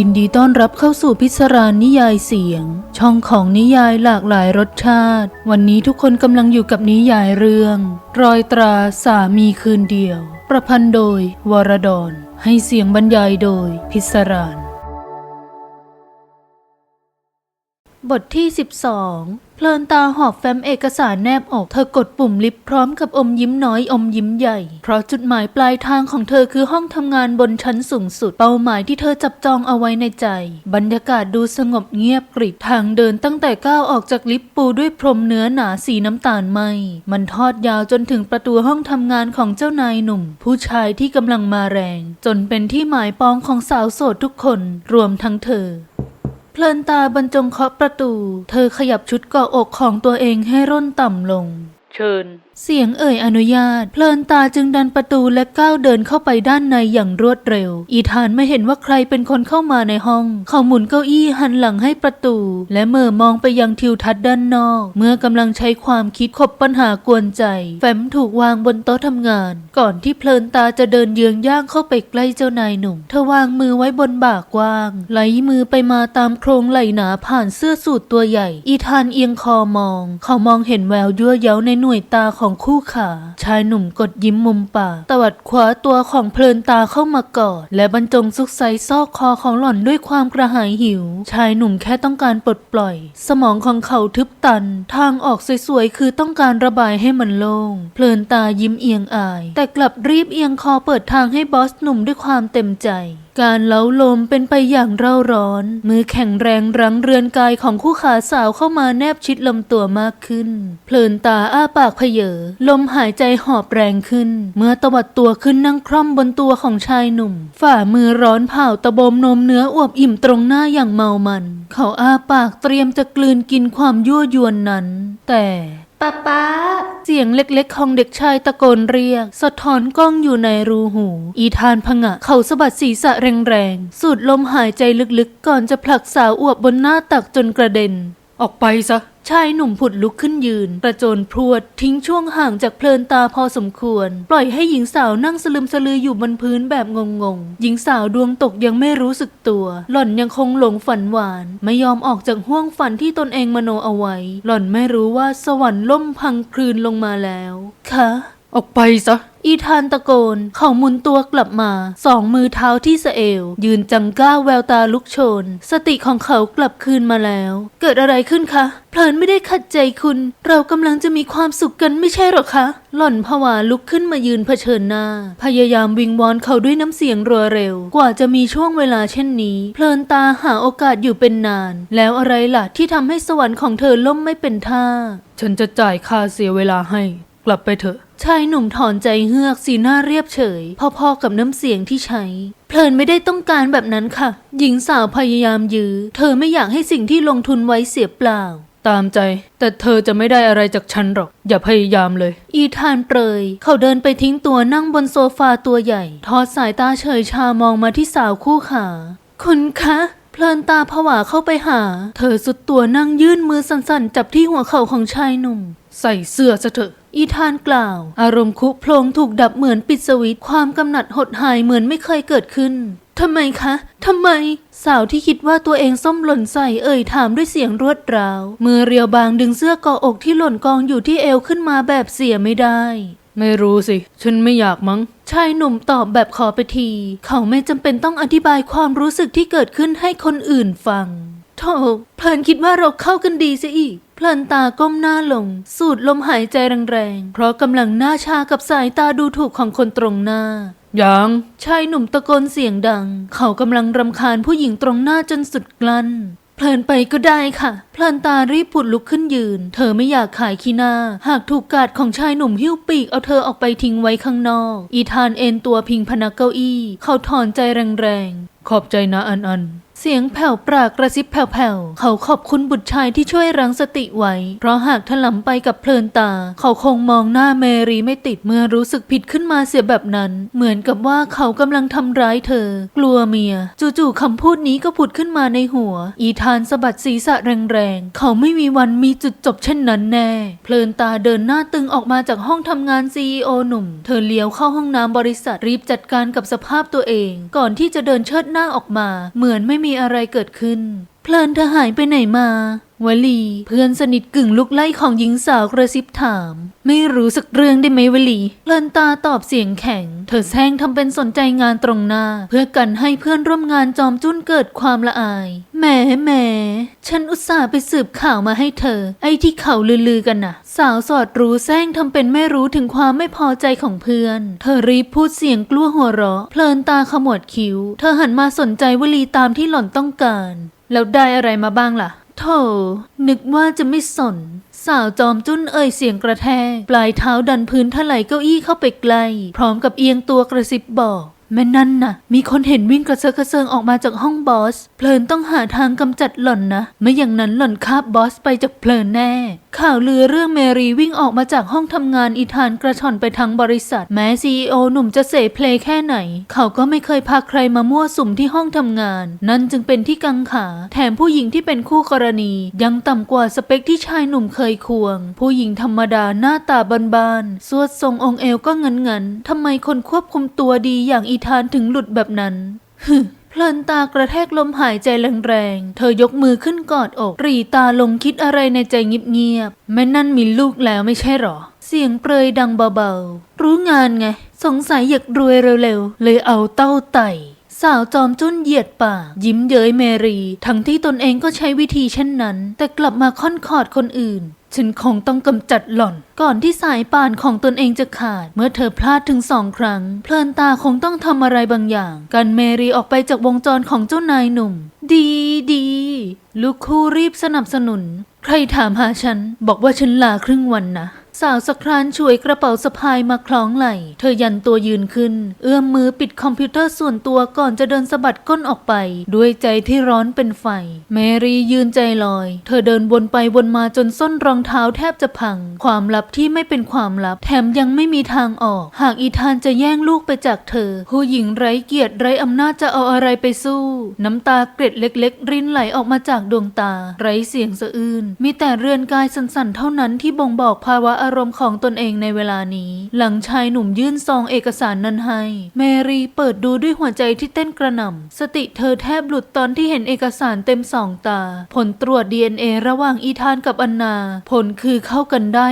ยินดีต้อนรับเข้าสู่พิศรานนิยายเสียง ช่องของนิยายหลากหลายรสชาติ วันนี้ทุกคนกำลังอยู่กับนิยายเรื่อง รอยตราสามีคืนเดียว ประพันธ์โดยวรดอนให้เสียงบรรยายโดยพิศราน บทที่ 12 เพลินตาหอบแฟ้มเอกสารแนบอกเธอกดปุ่มลิฟต์พร้อมกับอมยิ้มน้อยอมยิ้มใหญ่ เพราะจุดหมายปลายทางของเธอคือห้องทำงานบนชั้นสูงสุด เป้าหมายที่เธอจับจองเอาไว้ในใจ บรรยากาศดูสงบเงียบกริบทางเดินตั้งแต่ก้าวออกจากลิฟต์ปูด้วยพรมเนื้อหนาสีน้ำตาลไหมมันทอดยาวจนถึงประตูห้องทำงานของเจ้านายหนุ่ม ผู้ชายที่กำลังมาแรง จนเป็นที่หมายปองของสาวโสดทุกคน รวมทั้งเธอ เพลินตาบรรจงเคาะประตู เธอขยับชุดเกาะอกของตัวเองให้ร่นต่ำลง เชิญ เสียงเอ่ยอนุญาต เพลินตาจึงดันประตูและก้าวเดินเข้าไปด้านในอย่างรวดเร็ว อีธานไม่เห็นว่าใครเป็นคนเข้ามาในห้อง เขาหมุนเก้าอี้หันหลังให้ประตู และเมื่อมองไปยังทิวทัศน์ด้านนอก เมื่อกำลังใช้ความคิดขบปัญหากวนใจ แฟ้มถูกวางบนโต๊ะทำงาน ก่อนที่เพลินตาจะเดินเยื้องย่างเข้าไปใกล้เจ้านายหนุ่ม เธอวางมือไว้บนบ่ากว้าง ไหลมือไปมาตามโครงไหลหนาผ่านเสื้อสูทตัวใหญ่ อีธานเอียงคอมอง เขามองเห็นแววยั่วเย้าในหน่วยตาของคู่ขา ชายหนุ่มกดยิ้มมุมปากตวัดขวาตัวของเพลินตาเข้ามากอด และบรรจงซุกไซซอกคอของหล่อนด้วยความกระหายหิว ชายหนุ่มแค่ต้องการปลดปล่อย สมองของเขาทึบตัน ทางออกสวยๆคือต้องการระบายให้มันโล่งเพลินตายิ้มเอียงอาย แต่กลับรีบเอียงคอเปิดทางให้บอสหนุ่มด้วยความเต็มใจ การเล้าลมเป็นไปอย่างเร่าร้อน มือแข็งแรงรั้งเรือนกายของคู่ขาสาวเข้ามาแนบชิดลำตัวมากขึ้น เพลินตาอ้าปากเพเยอลมหายใจหอบแรงขึ้น เมื่อตวัดตัวขึ้นนั่งคร่อมบนตัวของชายหนุ่ม ฝ่ามือร้อนเผาตะบมนมเนื้ออวบอิ่มตรงหน้าอย่างเมามัน เขาอ้าปากเตรียมจะกลืนกินความยั่วยวนนั้น แต่ ป้าป้า เสียงเล็กๆ ของเด็กชายตะโกนเรียก สะท้อนกล้องอยู่ในรูหู อีธานพงะ เขาสะบัดศีรษะแรงๆ สูดลมหายใจลึกๆ ก่อนจะผลักสาวอวบบนหน้าตักจนกระเด็น ออกไปซะ ชายหนุ่มผุดลุกขึ้นยืนกระโจนพรวด ทิ้งช่วงห่างจากเพลินตาพอสมควร ปล่อยให้หญิงสาวนั่งสลึมสลืออยู่บนพื้นแบบงงๆ หญิงสาวดวงตกยังไม่รู้สึกตัว หล่อนยังคงหลงฝันหวาน ไม่ยอมออกจากห้วงฝันที่ตนเองมโนเอาไว้ หล่อนไม่รู้ว่าสวรรค์ล่มพังคลืนลงมาแล้ว คะ ออกไปซะ อีธานตะโกน เขาหมุนตัวกลับมา สองมือเท้าที่สะเอว ยืนจังก้าแววตาลุกโชน สติของเขากลับคืนมาแล้ว เกิดอะไรขึ้นคะ เพลินไม่ได้ขัดใจคุณ เรากำลังจะมีความสุขกันไม่ใช่หรอคะ หล่อนผวาลุกขึ้นมายืนเผชิญหน้า พยายามวิงวอนเขาด้วยน้ำเสียงรัวเร็ว กว่าจะมีช่วงเวลาเช่นนี้ เพลินตาหาโอกาสอยู่เป็นนาน แล้วอะไรล่ะที่ทำให้สวรรค์ของเธอล่มไม่เป็นท่า ฉันจะจ่ายค่าเสียเวลาให้ ลับไปเถอะ ชายหนุ่มถอนใจเฮือกสีหน้าเรียบเฉย พอๆกับน้ำเสียงที่ใช้ เพลินไม่ได้ต้องการแบบนั้นค่ะ หญิงสาวพยายามยื้อ เธอไม่อยากให้สิ่งที่ลงทุนไว้เสียเปล่า ตามใจ แต่เธอจะไม่ได้อะไรจากฉันหรอก อย่าพยายามเลย อีธานเปรย เขาเดินไปทิ้งตัวนั่งบนโซฟาตัวใหญ่ ทอดสายตาเฉยชามองมาที่สาวคู่ขา คุณคะเพลินตาผวาเข้าไปหา เธอสุดตัวนั่งยื่นมือสั่นๆ จับที่หัวเข่าของชายหนุ่ม ใส่เสื้อซะเถอะ อีธานกล่าว อารมณ์คุโพลงถูกดับเหมือนปิดสวิตช์ความกำหนัดหดหายเหมือนไม่เคยเกิดขึ้นทำไมคะ ทำไม สาวที่คิดว่าตัวเองส้มหล่นใส่เอ่ยถามด้วยเสียงรวดร้าวมือเรียวบางดึงเสื้อเกาะอกที่หล่นกองอยู่ที่เอวขึ้นมาแบบเสียไม่ได้ ไม่รู้สิ ฉันไม่อยากมั้งชายหนุ่มตอบแบบขอไปที เขาไม่จำเป็นต้องอธิบายความรู้สึกที่เกิดขึ้นให้คนอื่นฟังโธ่เพลินคิดว่าเราเข้ากันดีซะอีกเพลินตาก้มหน้าลง สูดลมหายใจแรงๆ เพราะกำลังหน้าชากับสายตาดูถูกของคนตรงหน้า ยัง ชายหนุ่มตะโกนเสียงดัง เขากำลังรำคาญผู้หญิงตรงหน้าจนสุดกลั้นเพลินไปก็ได้ค่ะ เพลินตารีบผุดลุกขึ้นยืน เธอไม่อยากขายขี้หน้า หากถูกกาดของชายหนุ่มหิ้วปีกเอาเธอออกไปทิ้งไว้ข้างนอก อีธานเอนตัวพิงพนักเก้าอี้ เขาถอนใจแรงๆ ขอบใจนะอันอัน เสียงแผ่วปรากระซิบแผ่วๆ เขาขอบคุณบุตรชายที่ช่วยรั้งสติไว้ เพราะหากถลำไปกับเพลินตา เขาคงมองหน้าเมรีไม่ติดเมื่อรู้สึกผิดขึ้นมาเสียแบบนั้น เหมือนกับว่าเขากำลังทำร้ายเธอ กลัวเมีย จู่ๆคำพูดนี้ก็ผุดขึ้นมาในหัว อีธานสะบัดศีรษะแรงๆ เขาไม่มีวันมีจุดจบเช่นนั้นแน่ เพลินตาเดินหน้าตึงออกมาจากห้องทำงานซีอหนุ่ม เธอเลี้ยวเข้าห้องน้ำบริษัทรีบจัดการกับสภาพตัวเอง ก่อนที่จะเดินเชิดหน้าออกมา เหมือนไม่มีมีอะไรเกิดขึ้น เพลินเธอหายไปไหนมา วลี เพื่อนสนิทกึ่งลุกไล่ของหญิงสาวกระซิบถาม ไม่รู้สักเรื่องได้ไหมวลีเพลินตาตอบเสียงแข็ง เธอแซงทำเป็นสนใจงานตรงหน้า เพื่อกันให้เพื่อนร่วมงานจอมจุ้นเกิดความละอายแหมแหมฉันอุตส่าห์ไปสืบข่าวมาให้เธอ ไอ้ที่เขาลือๆกันน่ะ สาวสอดรู้แซงทำเป็นไม่รู้ถึงความไม่พอใจของเพื่อน เธอรีบพูดเสียงกลัวหัวเราะ เพลินตาขมวดคิ้ว เธอหันมาสนใจวลีตามที่หล่อนต้องการ แล้วได้อะไรมาบ้างล่ะโธ่นึกว่าจะไม่สน สาวจอมจุ้นเอ่ยเสียงกระแทก ปลายเท้าดันพื้นถลายเก้าอี้เข้าไปไกล พร้อมกับเอียงตัวกระซิบบอก แม่นั่นน่ะ มีคนเห็นวิ่งกระเซาะกระเซิงออกมาจากห้องบอส เพลินต้องหาทางกำจัดหล่อนนะ ไม่อย่างนั้นหล่อนคาบบอสไปจากเพลินแน่ ข่าวลือเรื่องเมรีวิ่งออกมาจากห้องทำงานอีธานกระชอนไปทั้งบริษัท แม้ซีอหนุ่มจะเสเพลแค่ไหน เขาก็ไม่เคยพาใครมามั่วสุมที่ห้องทำงาน นั่นจึงเป็นที่กังขา แถมผู้หญิงที่เป็นคู่กรณี ยังต่ำกว่าสเปคที่ชายหนุ่มเคยควง ผู้หญิงธรรมดาหน้าตาบานๆสวดทรงองเอวก็เงินเงินๆทำไมคนควบคุมตัวดีอย่างอีธานถึงหลุดแบบนั้นฮึเพลินตากระแทกลมหายใจแรงๆ เธอยกมือขึ้นกอดอก รีตาลงคิดอะไรในใจเงียบๆ แม่นั่นมีลูกแล้วไม่ใช่หรอ เสียงเปรยดังเบาๆ รู้งานไง สงสัยอยากรวยเร็วๆ เลยเอาเต้าไต่สาวจอมจุ้นเหยียดปากยิ้มเย้ยเมรี ทั้งที่ตนเองก็ใช้วิธีเช่นนั้น แต่กลับมาค่อนขอดคนอื่น ฉันคงต้องกำจัดหล่อน ก่อนที่สายป่านของตนเองจะขาด เมื่อเธอพลาดถึงสองครั้ง เพลินตาคงต้องทำอะไรบางอย่าง กันเมรีออกไปจากวงจรของเจ้านายหนุ่ม ดีดี ลูกคู่รีบสนับสนุน ใครถามหาฉัน บอกว่าฉันลาครึ่งวันนะ สาวสะครานช่วยกระเป๋าสะพายมาคล้องไหล่เธอยันตัวยืนขึ้น เอื้อมมือปิดคอมพิวเตอร์ส่วนตัวก่อนจะเดินสะบัดก้นออกไป ด้วยใจที่ร้อนเป็นไฟเมรียืนใจลอย เธอเดินวนไปวนมาจนส้นรองเท้าแทบจะพัง ความลับที่ไม่เป็นความลับ แถมยังไม่มีทางออก หากอีธานจะแย่งลูกไปจากเธอ ผู้หญิงไร้เกียรติไร้อำนาจจะเอาอะไรไปสู้ น้ำตาเกร็ดเล็ก ๆ รินไหลออกมาจากดวงตา ไร้เสียงสะอื้นมีแต่เรือนกายสั่นๆเท่านั้นที่บ่งบอกภาวะอารมณ์ของตนเองในเวลานี้ หลังชายหนุ่มยื่นซองเอกสารนั้นให้เมรีเปิดดูด้วยหัวใจที่เต้นกระหน่ำ สติเธอแทบหลุดตอนที่เห็นเอกสารเต็มสองตา ผลตรวจ DNA ระหว่างอีธานกับอันนา ผลคือเข้ากันได้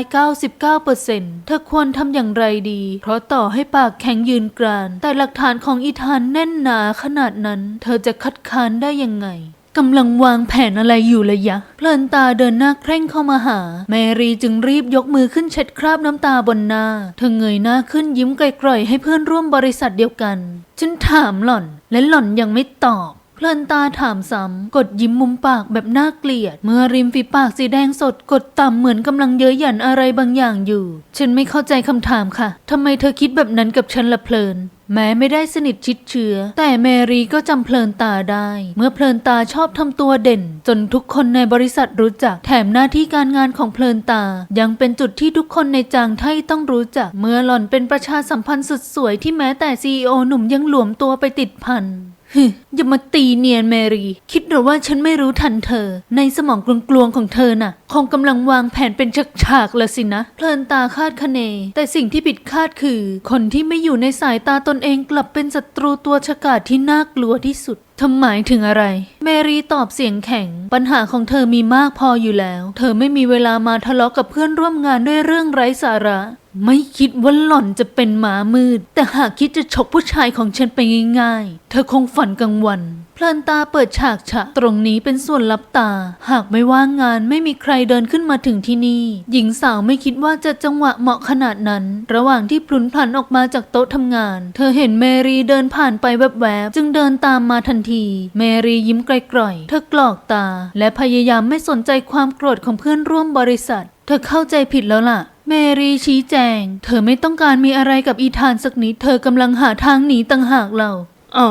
99%เธอควรทำอย่างไรดี เพราะต่อให้ปากแข็งยืนกราน แต่หลักฐานของอีธานแน่นหนาขนาดนั้น เธอจะคัดค้านได้ยังไง กำลังวางแผนอะไรอยู่เลยยะ เพลินตาเดินหน้าเคร่งเข้ามาหา แมรี่จึงรีบยกมือขึ้นเช็ดคราบน้ำตาบนหน้า เธอเงยหน้าขึ้นยิ้มไกลๆให้เพื่อนร่วมบริษัทเดียวกัน ฉันถามหล่อนและหล่อนยังไม่ตอบ พลินตาถามซ้ำกดยิ้มมุมปากแบบน่าเกลียด เมื่อริมฝีปากสีแดงสดกดต่ำเหมือนกำลังเย้ยหยันอะไรบางอย่างอยู่ ฉันไม่เข้าใจคำถามค่ะทำไมเธอคิดแบบนั้นกับฉันละเพลิน แม้ไม่ได้สนิทชิดเชื้อ แต่แมรี่ก็จำเพลินตาได้ เมื่อเพลินตาชอบทำตัวเด่น จนทุกคนในบริษัทรู้จัก แถมหน้าที่การงานของเพลินตา ยังเป็นจุดที่ทุกคนในจางไทต้องรู้จัก เมื่อหล่อนเป็นประชาสัมพันธ์สุดสวยที่แม้แต่ซีอหนุ่มยังหลวมตัวไปติดพัน ฮึอย่ามาตีเนียนแมรี่ คิดหรือว่าฉันไม่รู้ทันเธอ ในสมองกลวงๆของเธอน่ะ คงกำลังวางแผนเป็นฉากๆละสินะ เพลินตาคาดคะเน แต่สิ่งที่ผิดคาดคือ คนที่ไม่อยู่ในสายตาตนเองกลับเป็นศัตรูตัวฉกาจที่น่ากลัวที่สุดทำหมายถึงอะไร แมรี่ตอบเสียงแข็ง ปัญหาของเธอมีมากพออยู่แล้ว เธอไม่มีเวลามาทะเลาะกับเพื่อนร่วมงานด้วยเรื่องไร้สาระ ไม่คิดว่าหล่อนจะเป็นหมามืด แต่หากคิดจะฉกผู้ชายของฉันไปง่ายๆ เธอคงฝันกลางวัน เพลินตาเปิดฉากฉะตรงนี้เป็นส่วนลับตา หากไม่ว่างงานไม่มีใครเดินขึ้นมาถึงที่นี่ หญิงสาวไม่คิดว่าจะจังหวะเหมาะขนาดนั้น ระหว่างที่พลุนพลันออกมาจากโต๊ะทำงาน เธอเห็นเมรีเดินผ่านไปแวบๆ จึงเดินตามมาทันที เมรียิ้มไกลๆ เธอกรอกตา และพยายามไม่สนใจความโกรธของเพื่อนร่วมบริษัท เธอเข้าใจผิดแล้วล่ะ เมรีชี้แจง เธอไม่ต้องการมีอะไรกับอีธานสักนิด เธอกำลังหาทางหนีต่างหากเราอ๋อ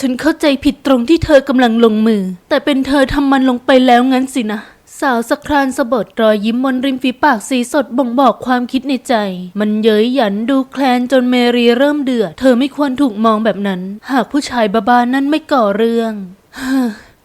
ฉันเข้าใจผิดตรงที่เธอกำลังลงมือ แต่เป็นเธอทำมันลงไปแล้วงั้นสินะ สาวสครานสะบดรอยยิ้มบนริมฝีปากสีสดบ่งบอกความคิดในใจ มันเย้ยหยันดูแคลนจนเมรีเริ่มเดือด เธอไม่ควรถูกมองแบบนั้น หากผู้ชายบ้าๆนั่นไม่ก่อเรื่อง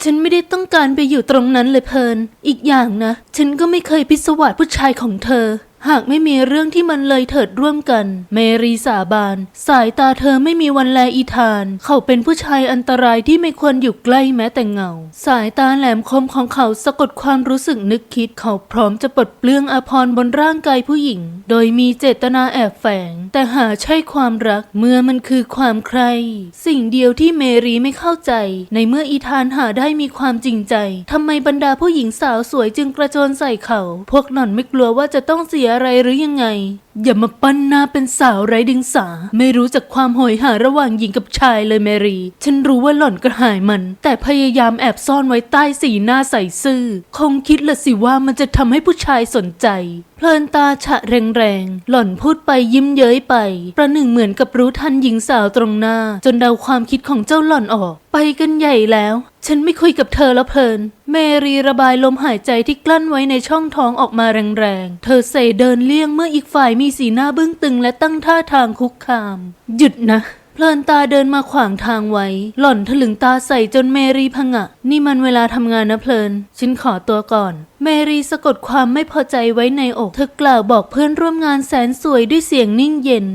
ฉันไม่ได้ต้องการไปอยู่ตรงนั้นเลยเพลิน อีกอย่างนะ ฉันก็ไม่เคยพิศวาสผู้ชายของเธอ หากไม่มีเรื่องที่มันเลยเถิดร่วมกัน เมรีสาบาน สายตาเธอไม่มีวันแลอีธาน เขาเป็นผู้ชายอันตรายที่ไม่ควรอยู่ใกล้แม้แต่เงา สายตาแหลมคมของเขาสะกดความรู้สึกนึกคิดเขาพร้อมจะปลดเปลื้องอภรณ์บนร่างกายผู้หญิง โดยมีเจตนาแอบแฝง แต่หาใช่ความรักเมื่อมันคือความใคร สิ่งเดียวที่เมรีไม่เข้าใจ ในเมื่ออีธานหาได้มีความจริงใจทำไมบรรดาผู้หญิงสาวสวยจึงกระโจนใส่เขา พวกหล่อนไม่กลัวว่าจะต้องเสียอะไรหรือยังไงอย่ามาปั้นหน้าเป็นสาวไร้ดิงสา ไม่รู้จักความโหยหาระหว่างหญิงกับชายเลยเมรีฉันรู้ว่าหล่อนกระหายมัน แต่พยายามแอบซ่อนไว้ใต้สีหน้าใสซื่อ คงคิดละสิว่ามันจะทำให้ผู้ชายสนใจ เพลินตาฉะแรงๆ หล่อนพูดไปยิ้มเย้ยไป ประหนึ่งเหมือนกับรู้ทันหญิงสาวตรงหน้า จนเดาความคิดของเจ้าหล่อนออก ไปกันใหญ่แล้ว ฉันไม่คุยกับเธอแล้วเพลิน เมรีระบายลมหายใจที่กลั้นไว้ในช่องท้องออกมาแรงๆ เธอเสเดินเลี่ยงเมื่ออีกฝ่ายมีสีหน้าบึ้งตึงและตั้งท่าทางคุกคาม หยุดนะ เพลินตาเดินมาขวางทางไว้ หล่อนถลึงตาใส่จนเมรีพงะ นี่มันเวลาทำงานนะเพลิน ฉันขอตัวก่อน เมรีสะกดความไม่พอใจไว้ในอก เธอกล่าวบอกเพื่อนร่วมงานแสนสวยด้วยเสียงนิ่งเย็น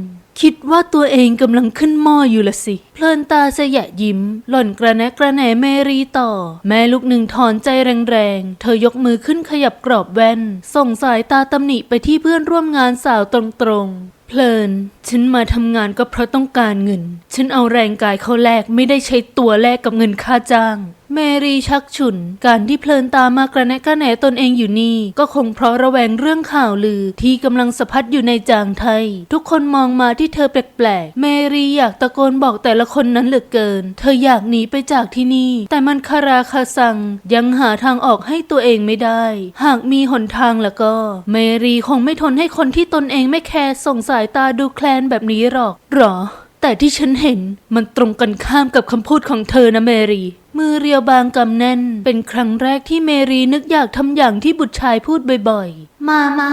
คิดว่าตัวเองกำลังขึ้นหม้ออยู่ละสิ เพลินตาสยะยิ้ม หล่อนกระแนะกระแหนเมรีต่อ แม่ลูกหนึ่งถอนใจแรงๆ เธอยกมือขึ้นขยับกรอบแว่น ส่งสายตาตำหนิไปที่เพื่อนร่วมงานสาวตรงๆเพลิน ฉันมาทำงานก็เพราะต้องการเงิน ฉันเอาแรงกายเขาแลกไม่ได้ใช้ตัวแลกกับเงินค่าจ้างเมรีชักฉุน การที่เพลินตามากระแนะกระแหนตนเองอยู่นี่ ก็คงเพราะระแวงเรื่องข่าวลือที่กำลังสะพัดอยู่ในจางไทย ทุกคนมองมาที่เธอแปลกๆเมรีอยากตะโกนบอกแต่ละคนนั้นเหลือเกิน เธออยากหนีไปจากที่นี่ แต่มันคาราคาซัง ยังหาทางออกให้ตัวเองไม่ได้ หากมีหนทางแล้วก็เมรีคงไม่ทนให้คนที่ตนเองไม่แคร์ส่งสายตาดูแคลนแบบนี้หรอกหรอ แต่ที่ฉันเห็นมันตรงกันข้ามกับคำพูดของเธอนะเมรี มือเรียวบางกำแน่น เป็นครั้งแรกที่เมรีนึกอยากทำอย่างที่บุตรชายพูดบ่อยๆ มามา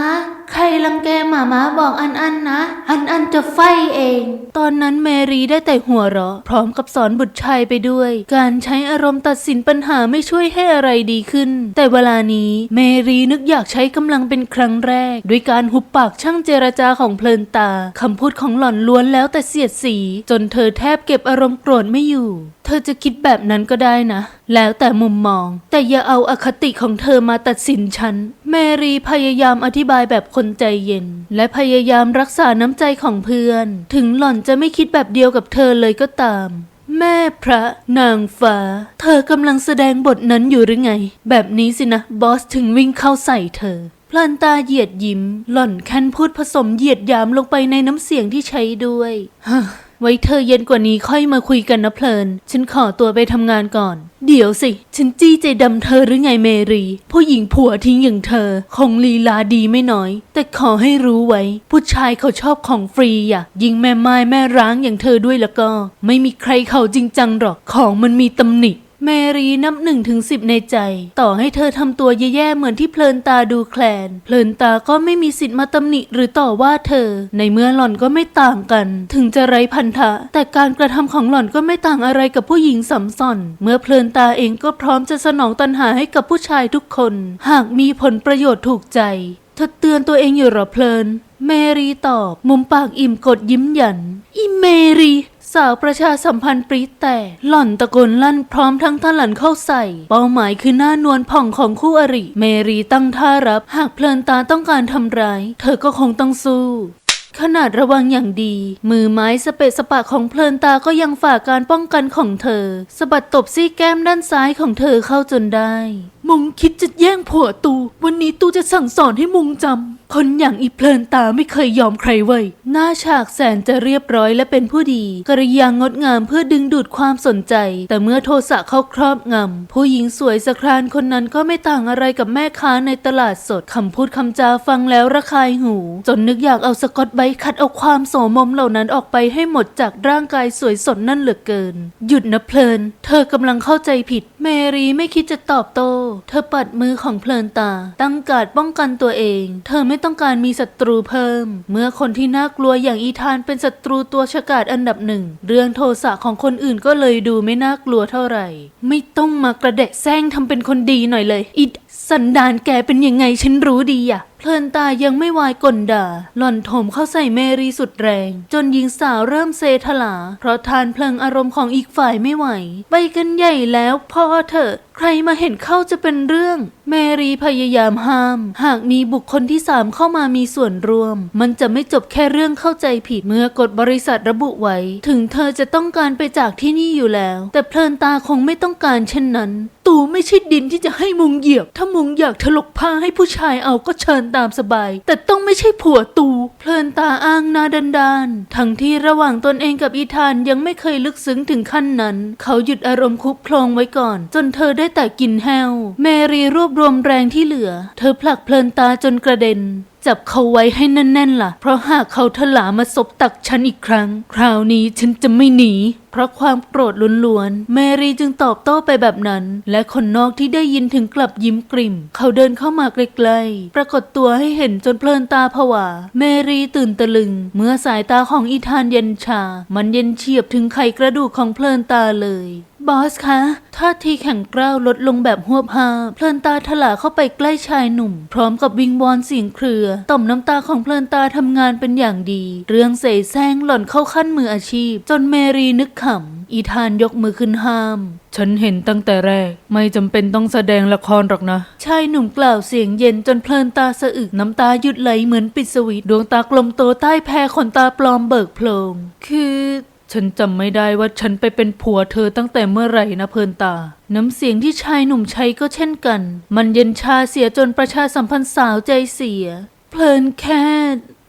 ใครลังแกมามาบอกอันอันนะ อันอันจะไฟเอง ตอนนั้นเมรีได้แต่หัวเราะ พร้อมกับสอนบุตรชายไปด้วย การใช้อารมณ์ตัดสินปัญหาไม่ช่วยให้อะไรดีขึ้น แต่เวลานี้เมรีนึกอยากใช้กำลังเป็นครั้งแรก ด้วยการหุบปากช่างเจรจาของเพลินตาคำพูดของหล่อนล้วนแล้วแต่เสียดสี จนเธอแทบเก็บอารมณ์โกรธไม่อยู่เธอจะคิดแบบนั้นก็ได้นะ แล้วแต่มุมมอง แต่อย่าเอาอคติของเธอมาตัดสินฉัน แมรีพยายามอธิบายแบบคนใจเย็น และพยายามรักษาน้ำใจของเพื่อน ถึงหล่อนจะไม่คิดแบบเดียวกับเธอเลยก็ตาม แม่พระนางฟ้า เธอกำลังแสดงบทนั้นอยู่หรือไง แบบนี้สินะ บอสถึงวิ่งเข้าใส่เธอพลันตาเหยียดยิ้ม หล่อนแค้นพูดผสมเหยียดหยามลงไปในน้ำเสียงที่ใช้ด้วย ไว้เธอเย็นกว่านี้ค่อยมาคุยกันนะเพลิน ฉันขอตัวไปทำงานก่อน เดี๋ยวสิ ฉันจี้ใจดำเธอหรือไงเมรี ผู้หญิงผัวทิ้งอย่างเธอ คงลีลาดีไม่น้อย แต่ขอให้รู้ไว้ ผู้ชายเขาชอบของฟรีอย่ะยิงแม่ไม้แม่ร้างอย่างเธอด้วยแล้วก็ ไม่มีใครเขาจริงจังหรอกของมันมีตำหนิ เมรีนับหนึ่งถึงสิบในใจ ต่อให้เธอทำตัวแย่ๆเหมือนที่เพลินตาดูแคลน เพลินตาก็ไม่มีสิทธิ์มาตำหนิหรือต่อว่าเธอ ในเมื่อหล่อนก็ไม่ต่างกัน ถึงจะไร้พันธะ แต่การกระทำของหล่อนก็ไม่ต่างอะไรกับผู้หญิงสัมสอนเมื่อเพลินตาเองก็พร้อมจะสนองตันหาให้กับผู้ชายทุกคน หากมีผลประโยชน์ถูกใจเธอเตือนตัวเองอยู่หรอเพลิน เมรีตอบ มุมปากอิ่มกดยิ้มหยัน อีเมรี สาวประชาสัมพันธ์ปรีดแต่ หล่อนตะโกนลั่นพร้อมทั้งทะลันเข้าใส่ เป้าหมายคือหน้านวลผ่องของคู่อริ เมรีตั้งท่ารับ หากเพลินตาต้องการทำร้าย เธอก็คงต้องสู้ขนาดระวังอย่างดี มือไม้สเปะสปะของเพลินตาก็ยังฝ่าการป้องกันของเธอสะบัดตบซี่แก้มด้านซ้ายของเธอเข้าจนได้ มุงคิดจะแย่งผัวตู วันนี้ตูจะสั่งสอนให้มุงจำ คนอย่างอีเพลินตาไม่เคยยอมใครเว้ย หน้าฉากแสนจะเรียบร้อยและเป็นผู้ดี กริยางงดงามเพื่อดึงดูดความสนใจ แต่เมื่อโทสะเข้าครอบงำ ผู้หญิงสวยสะครานคนนั้นก็ไม่ต่างอะไรกับแม่ค้าในตลาดสด คำพูดคำจาฟังแล้วระคายหู จนนึกอยากเอาสกอตไบรท์คัดเอาความโสมมเหล่านั้นออกไปให้หมดจากร่างกายสวยสดนั่นเหลือเกิน หยุดนะเพลิน เธอกำลังเข้าใจผิด เมรีไม่คิดจะตอบโต้ เธอปัดมือของเพลินตา ตั้งการดป้องกันตัวเอง เธอไม่ต้องการมีศัตรูเพิ่ม เมื่อคนที่น่ากลัวอย่างอีธานเป็นศัตรูตัวฉกาจอันดับหนึ่ง เรื่องโทสะของคนอื่นก็เลยดูไม่น่ากลัวเท่าไหร่ ไม่ต้องมากระเดะแซงทำเป็นคนดีหน่อยเลยอิดสันดานแกเป็นยังไงฉันรู้ดีอะ เพลินตายังไม่วายกลด่า หล่อนโถมเข้าใส่เมรีสุดแรง จนหญิงสาวเริ่มเซทลา เพราะทานเพลิงอารมณ์ของอีกฝ่ายไม่ไหว ไปกันใหญ่แล้วพอเถอะ ใครมาเห็นเข้าจะเป็นเรื่อง เมรีพยายามห้าม หากมีบุคคลที่สามเข้ามามีส่วนร่วม มันจะไม่จบแค่เรื่องเข้าใจผิดเมื่อกฎบริษัทระบุไว้ ถึงเธอจะต้องการไปจากที่นี่อยู่แล้ว แต่เพลินตาคงไม่ต้องการเช่นนั้น ตูไม่ใช่ดินที่จะให้มุงเหยียบ ถ้ามุงอยากถลกผ้าให้ผู้ชายเอาก็เชิญตามสบาย แต่ต้องไม่ใช่ผัวตู เพลินตาอ้างนาดันดานทั้งที่ระหว่างตนเองกับอีธานยังไม่เคยลึกซึ้งถึงขั้นนั้น เขาหยุดอารมณ์คุกคลงไว้ก่อน จนเธอได้แต่กินแห้วเมรีรวบรวมแรงที่เหลือ เธอผลักเพลินตาจนกระเด็น จับเขาไว้ให้แน่นๆล่ะ เพราะหากเขาถลามาซบตักฉันอีกครั้ง คราวนี้ฉันจะไม่หนี เพราะความโกรธล้วนๆ แมรี่จึงตอบโต้ไปแบบนั้น และคนนอกที่ได้ยินถึงกลับยิ้มกริ่ม เขาเดินเข้ามาใกล้ๆ ปรากฏตัวให้เห็นจนเพลินตาผวา แมรี่ตื่นตะลึง เมื่อสายตาของอีธานเย็นชา มันเย็นเฉียบถึงไขกระดูกของเพลินตาเลย บอสคะท่าทีแข็งกร้าวลดลงแบบหวบหาเพลินตาถลาเข้าไปใกล้ชายหนุ่ม พร้อมกับวิงวอนเสียงเครือ ต่อมน้ำตาของเพลินตาทำงานเป็นอย่างดี เรื่องเสแสร้งหล่อนเข้าขั้นมืออาชีพ จนเมรีนึกขำอีธานยกมือขึ้นห้าม ฉันเห็นตั้งแต่แรก ไม่จำเป็นต้องแสดงละครหรอกนะ ชายหนุ่มกล่าวเสียงเย็นจนเพลินตาสะอึกน้ำตาหยุดไหลเหมือนปิดสวิตช์ดวงตากลมโตใต้แพรขนตาปลอมเบิกโพลงคือ ฉันจำไม่ได้ว่าฉันไปเป็นผัวเธอตั้งแต่เมื่อไหร่นะเพลินตา น้ำเสียงที่ชายหนุ่มใช้ก็เช่นกัน มันเย็นชาเสียจนประชาสัมพันธ์สาวใจเสีย เพลินแค่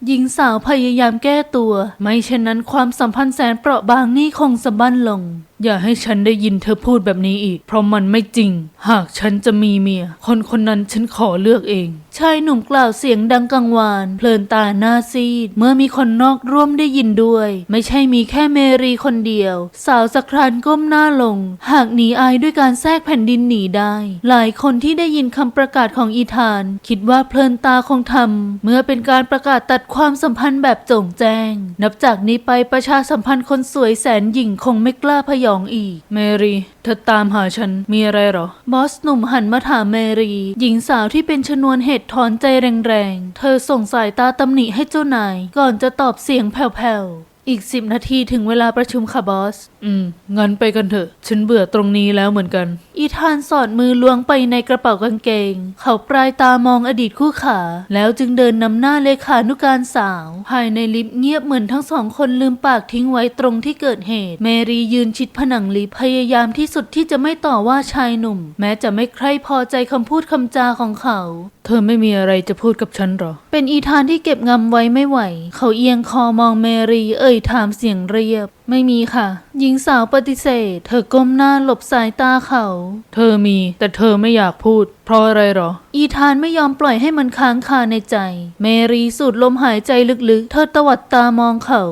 หญิงสาวพยายามแก้ตัว ไม่เช่นนั้นความสัมพันธ์แสนเปราะบางนี่คงสะบั้นลงอย่าให้ฉันได้ยินเธอพูดแบบนี้อีก เพราะมันไม่จริง หากฉันจะมีเมีย คนคนนั้นฉันขอเลือกเอง ชายหนุ่มกล่าวเสียงดังกังวาน เพลินตาหน้าซีด เมื่อมีคนนอกร่วมได้ยินด้วย ไม่ใช่มีแค่เมรีคนเดียว สาวสครานก้มหน้าลง หากหนีอายด้วยการแทรกแผ่นดินหนีได้ หลายคนที่ได้ยินคำประกาศของอีธาน คิดว่าเพลินตาคงทำเมื่อเป็นการประกาศตัดความสัมพันธ์แบบโจ่งแจ้ง นับจากนี้ไปประชาสัมพันธ์คนสวยแสนหยิ่งคงไม่กล้าพยองอีก เมรีเธอตามหาฉันมีอะไรหรอ บอสหนุ่มหันมาถามเมรี หญิงสาวที่เป็นชนวนเหตุถอนใจแรงๆ เธอส่งสายตาตำหนิให้เจ้านาย ก่อนจะตอบเสียงแผ่วๆ อีกสิบนาทีถึงเวลาประชุมค่ะบอส อืม งั้นไปกันเถอะ ฉันเบื่อตรงนี้แล้วเหมือนกัน อีธานสอดมือล้วงไปในกระเป๋ากางเกง เขาปลายตามองอดีตคู่ขา แล้วจึงเดินนำหน้าเลขานุการสาว ภายในลิฟต์เงียบเหมือนทั้งสองคนลืมปากทิ้งไว้ตรงที่เกิดเหตุ เมรียืนชิดผนังลิฟต์พยายามที่สุดที่จะไม่ต่อว่าชายหนุ่ม แม้จะไม่ใคร่พอใจคำพูดคำจาของเขา เธอไม่มีอะไรจะพูดกับฉันหรอ เป็นอีธานที่เก็บงำไว้ไม่ไหว เขาเอียงคอมองเมรีเอ่ยถามเสียงเรียบ ไม่มีค่ะ หญิงสาวปฏิเสธ เธอก้มหน้าหลบสายตาเขา เธอมี แต่เธอไม่อยากพูด เพราะอะไรหรอ อีธานไม่ยอมปล่อยให้มันค้างคาในใจ เมรีสูดลมหายใจลึกๆ เธอตวัดตามองเขา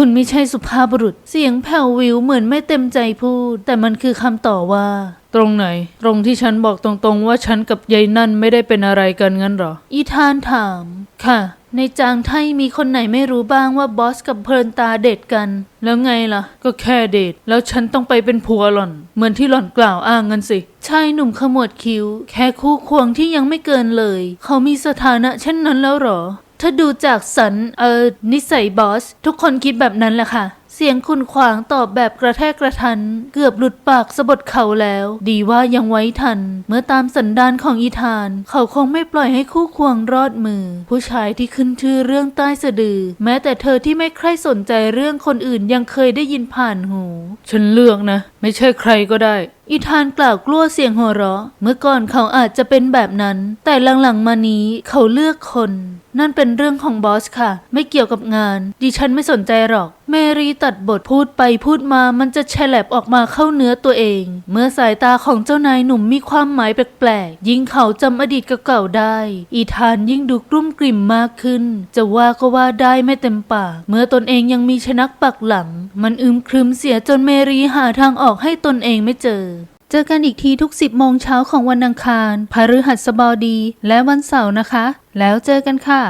คุณไม่ใช่สุภาพบุรุษ เสียงแผ่ววิวเหมือนไม่เต็มใจพูด แต่มันคือคำต่อว่า ตรงไหน ตรงที่ฉันบอกตรงๆ ว่าฉันกับยายนั่นไม่ได้เป็นอะไรกันงั้นเหรอ อีธานถาม ค่ะ ในจางไทยมีคนไหนไม่รู้บ้างว่าบอสกับเพลินตาเดทกัน แล้วไงล่ะ ก็แค่เดท แล้วฉันต้องไปเป็นผัวหล่อน เหมือนที่หล่อนกล่าวอ้างกันสิ ชายหนุ่มขมวดคิ้ว แค่คู่ควงที่ยังไม่เกินเลย เขามีสถานะเช่นนั้นแล้วเหรอ ถ้าดูจากสันเออนิสัยบอส ทุกคนคิดแบบนั้นแหละค่ะ เสียงคุณขวางตอบแบบกระแทกกระทัน เกือบหลุดปากสะบดเขาแล้ว ดีว่ายังไว้ทัน เมื่อตามสันดานของอีธาน เขาคงไม่ปล่อยให้คู่ควงรอดมือ ผู้ชายที่ขึ้นชื่อเรื่องใต้สะดือ แม้แต่เธอที่ไม่ใคร่สนใจเรื่องคนอื่นยังเคยได้ยินผ่านหู ฉันเลือกนะ ไม่ใช่ใครก็ได้ อีธานกล่าวกลัวเสียงหัวเราะ เมื่อก่อนเขาอาจจะเป็นแบบนั้น แต่หลังๆมานี้เขาเลือกคน นั่นเป็นเรื่องของบอสค่ะ ไม่เกี่ยวกับงาน ดิฉันไม่สนใจหรอก เมรีตัดบทพูดไปพูดมามันจะแฉลบออกมาเข้าเนื้อตัวเอง เมื่อสายตาของเจ้านายหนุ่มมีความหมายแปลกๆ ยิ่งเขาจำอดีตเก่าๆได้ อีธานยิ่งดูกลุ้มกลิ่มมากขึ้น จะว่าก็ว่าได้ไม่เต็มปาก เมื่อตนเองยังมีชนักปักหลัง มันอึมครึมเสียจนเมรีหาทางออกให้ตนเองไม่เจอ เจอกันอีกทีทุก 10 โมงเช้าของวันอังคาร พฤหัสบดี และวันเสาร์นะคะ แล้วเจอกันค่ะ